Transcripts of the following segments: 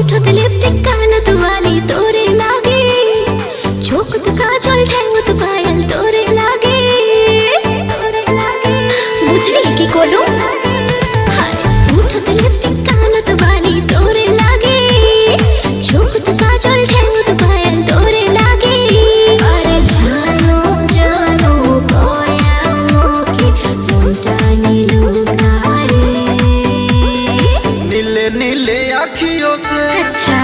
उठत लिपस्टिक तो तुवाली तोरे নীলে নীলে আখিও সে আচ্ছা।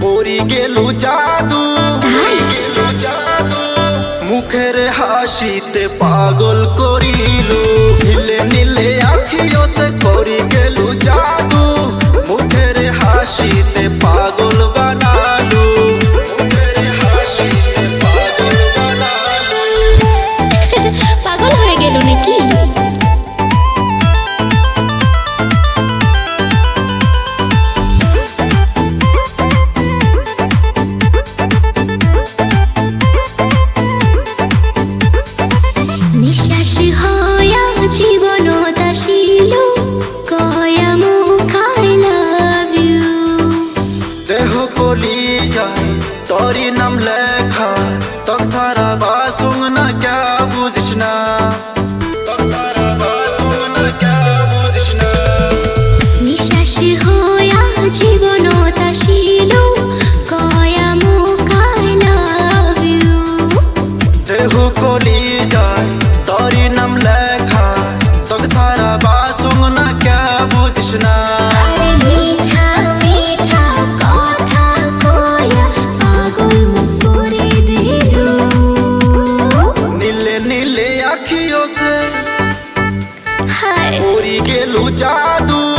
পরি গেলু জাদু। মুখের হাসিতে পাগল করিল। নিলে নীলে আখিও সে করি গেলু নিঃশ্বাস হয়া জীবন দাসিল কয়া মুখ ইউ দেহ কলি যায় তরি নাম লেখা তক সারা বাসুং না ক্যা বুঝিস না। আখিও সে হায়। পরি গেলু জাদু।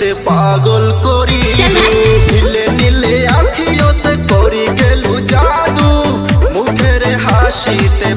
হাসিতে পাগল করি। নীলে নীলে আঁখিও সে করি গেলু জাদু মুখের হাসিতে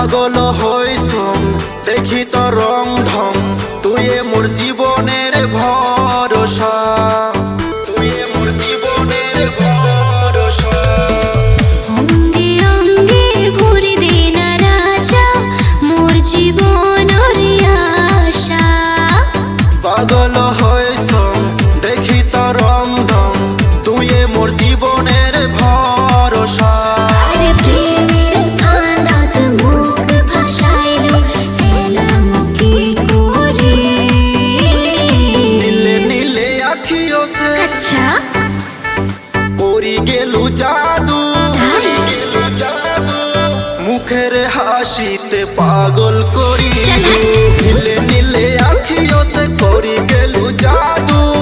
পাগল হইছুম দেখি তো রং ঢং। তুই মোর জীবনের ভরসা আচ্ছা। করি গেলু জাদু। মুখের হাসিতে পাগল করি। নীলে নীলে আখিও সে করি গেলু জাদু।